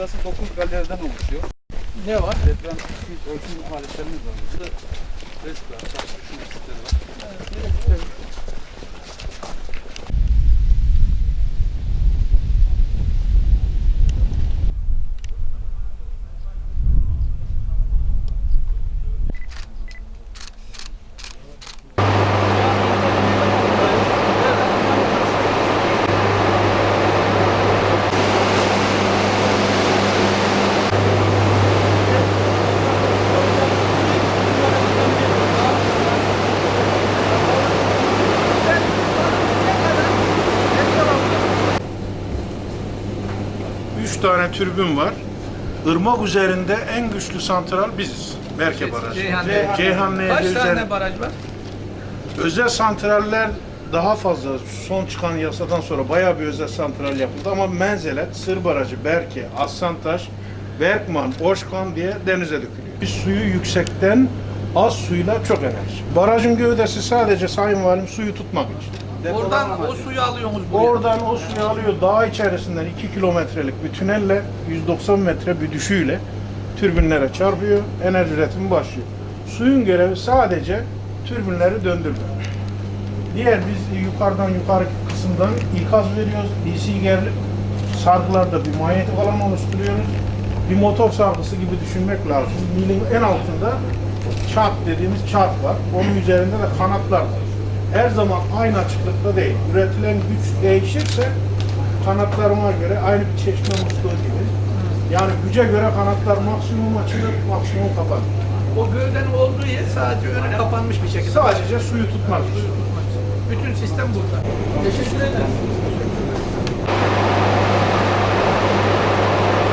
9 galeriden oluşuyor. Ne var? Deprem ölçüm aletlerimiz var. Burada restoran, çalışma sistemleri var. Üç tane türbün var. Irmak üzerinde en güçlü santral biziz. Berke Barajı. Ceyhan'da. Ceyhan Nehri Kaç üzerinde. tane baraj var? Özel santraller daha fazla son çıkan yasadan sonra bayağı bir özel santral yapıldı ama Menzelet, Sır Barajı, Berke, Aslantaş, Berkman, Oşkan diye denize dökülüyor. Biz suyu yüksekten az suyla çok enerji. Barajın gövdesi sadece Sayın Valim suyu tutmak için. Oradan o suyu alıyorsunuz buraya. Oradan o suyu alıyor dağ içerisinden 2 kilometrelik bir tünelle 190 metre bir düşüyle türbinlere çarpıyor, enerji üretimi başlıyor. Suyun görevi sadece türbinleri döndürmek. Diğer biz yukarıdan yukarı kısımdan ikaz veriyoruz. DC gerilim sargılarda bir manyetik alan oluşturuyoruz. Bir motor sargısı gibi düşünmek lazım. Milin en altında çark dediğimiz çark var. Onun üzerinde de kanatlar var. Her zaman aynı açıklıkta değil. Üretilen güç değişirse kanatlarına göre aynı bir çeşme musluğu gibi. Yani güce göre kanatlar maksimum açılır, maksimum kapanır. O gövdenin olduğu yer sadece önü kapanmış bir şekilde. Sadece suyu tutmak için. Bütün sistem burada. Teşekkür ederim.